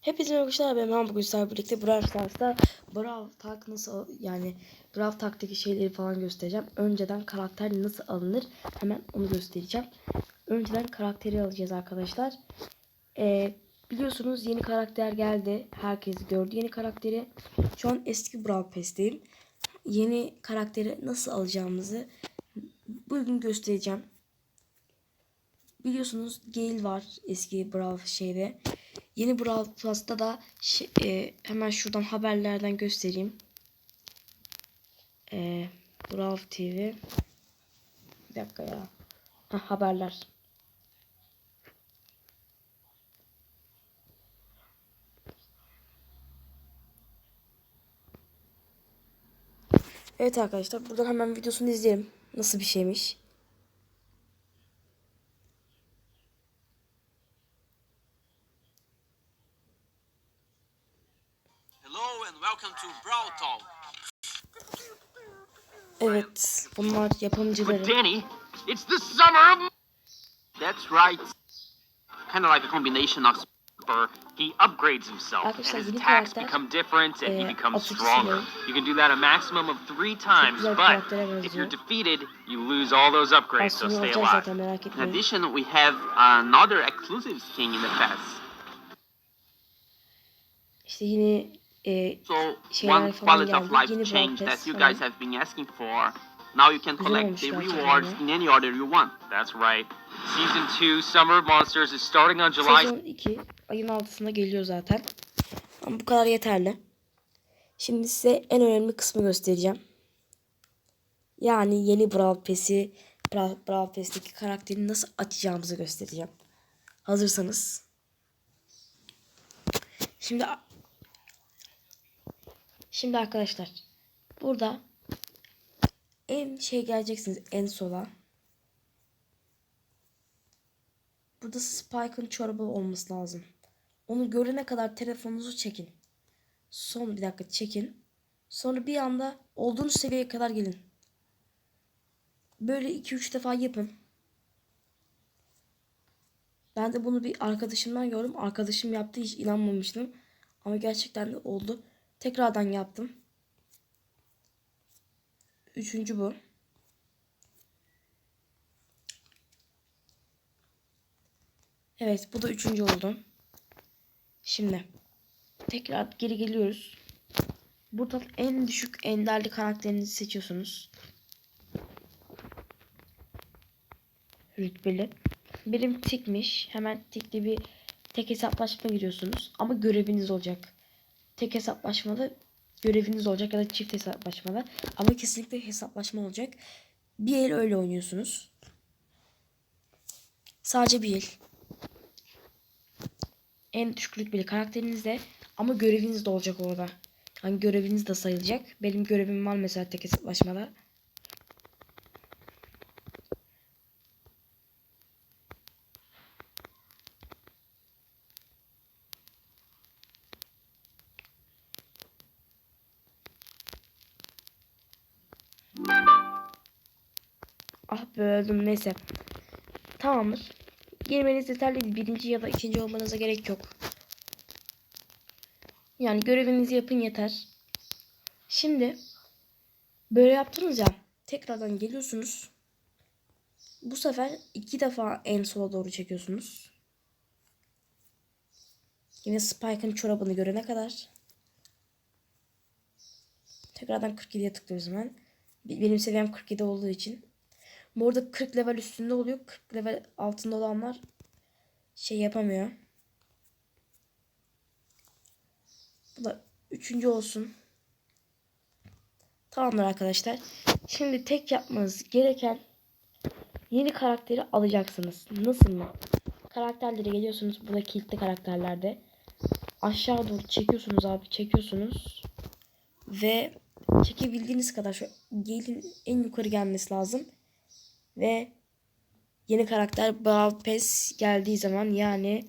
Hepinize arkadaşlar ben Mehmet bugün sizlerle birlikte Brawl Stars'ta Brawl Tak nasıl yani Brawl Tak'taki şeyleri falan göstereceğim. Önceden karakter nasıl alınır hemen onu göstereceğim. Önceden karakteri alacağız arkadaşlar. Ee, biliyorsunuz yeni karakter geldi. Herkes gördü yeni karakteri. Şu an eski Brawl Pass'teyim. Yeni karakteri nasıl alacağımızı bugün göstereceğim. Biliyorsunuz Gale var eski Brawl şeyde. Yeni Brawl Plus'ta da e, hemen şuradan haberlerden göstereyim. E, Brawl TV. Bir dakika ya. Heh, haberler. Evet arkadaşlar buradan hemen videosunu izleyelim. Nasıl bir şeymiş. Evet bunlar yapımcıları. But Danny, it's the summer of. That's right. Kind of like a combination of Spur. He upgrades himself, and his attacks become different, and e, he becomes Atatürk stronger. You can do that a maximum of three times, but if you're defeated, you lose all those upgrades, so stay alive. zaten merak In addition, we have another exclusive skin in the pass. İşte yeni e, So one quality of life change that you guys have been asking for. Now you can collect the rewards in any order you want. That's right. Season 2 Summer of Monsters is starting on July Sezon 2 ayın 6'sında geliyor zaten. Ama bu kadar yeterli. Şimdi size en önemli kısmı göstereceğim. Yani yeni Brawl Pass'i Brawl, Brawl Pass'teki karakteri nasıl açacağımızı göstereceğim. Hazırsanız. Şimdi Şimdi arkadaşlar burada en şey geleceksiniz en sola. Burada Spike'ın çorabı olması lazım. Onu görene kadar telefonunuzu çekin. Son bir dakika çekin. Sonra bir anda olduğunuz seviyeye kadar gelin. Böyle 2-3 defa yapın. Ben de bunu bir arkadaşımdan gördüm. Arkadaşım yaptı hiç inanmamıştım. Ama gerçekten de oldu. Tekrardan yaptım. Üçüncü bu. Evet bu da üçüncü oldu. Şimdi tekrar geri geliyoruz. Buradan en düşük enderli karakterinizi seçiyorsunuz. Rütbeli. Benim tikmiş. Hemen tikli bir tek hesaplaşma giriyorsunuz. Ama göreviniz olacak. Tek hesaplaşmada göreviniz olacak ya da çift hesaplaşmada. Ama kesinlikle hesaplaşma olacak. Bir el öyle oynuyorsunuz. Sadece bir el en düşük rütbeli karakterinizde ama göreviniz de olacak orada. Yani göreviniz de sayılacak. Benim görevim var mesela tek hesaplaşmada. Ah be öldüm neyse. Tamamdır. Girmeniz yeterli. Birinci ya da ikinci olmanıza gerek yok. Yani görevinizi yapın yeter. Şimdi böyle yaptınız ya. Tekrardan geliyorsunuz. Bu sefer iki defa en sola doğru çekiyorsunuz. Yine Spike'ın çorabını görene kadar. Tekrardan 47'ye tıklıyoruz hemen. Benim seviyem 47 olduğu için. Bu arada 40 level üstünde oluyor. 40 level altında olanlar şey yapamıyor. Bu da üçüncü olsun. Tamamdır arkadaşlar. Şimdi tek yapmanız gereken yeni karakteri alacaksınız. Nasıl mı? Karakterlere geliyorsunuz. Burada kilitli karakterlerde. Aşağı doğru çekiyorsunuz abi. Çekiyorsunuz. Ve çekebildiğiniz kadar şu gelin en yukarı gelmesi lazım. Ve yeni karakter Brawl Pass geldiği zaman yani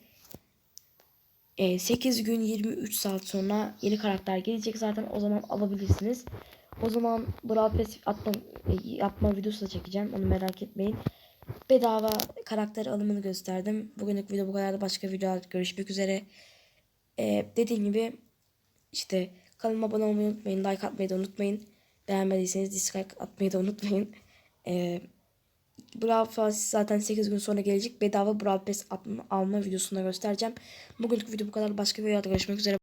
e, 8 gün 23 saat sonra yeni karakter gelecek zaten o zaman alabilirsiniz. O zaman Brawl Pass atma, e, yapma videosu da çekeceğim onu merak etmeyin. Bedava karakter alımını gösterdim. Bugünlük video bu kadar. Başka videolarda görüşmek üzere. Ee, dediğim gibi işte kanalıma abone olmayı unutmayın. Like atmayı da unutmayın. Beğenmediyseniz dislike atmayı da unutmayın. Ee, Brawl Pass zaten 8 gün sonra gelecek. Bedava Brawl Pass alma, videosunda göstereceğim. Bugünkü video bu kadar. Başka bir videoda görüşmek üzere.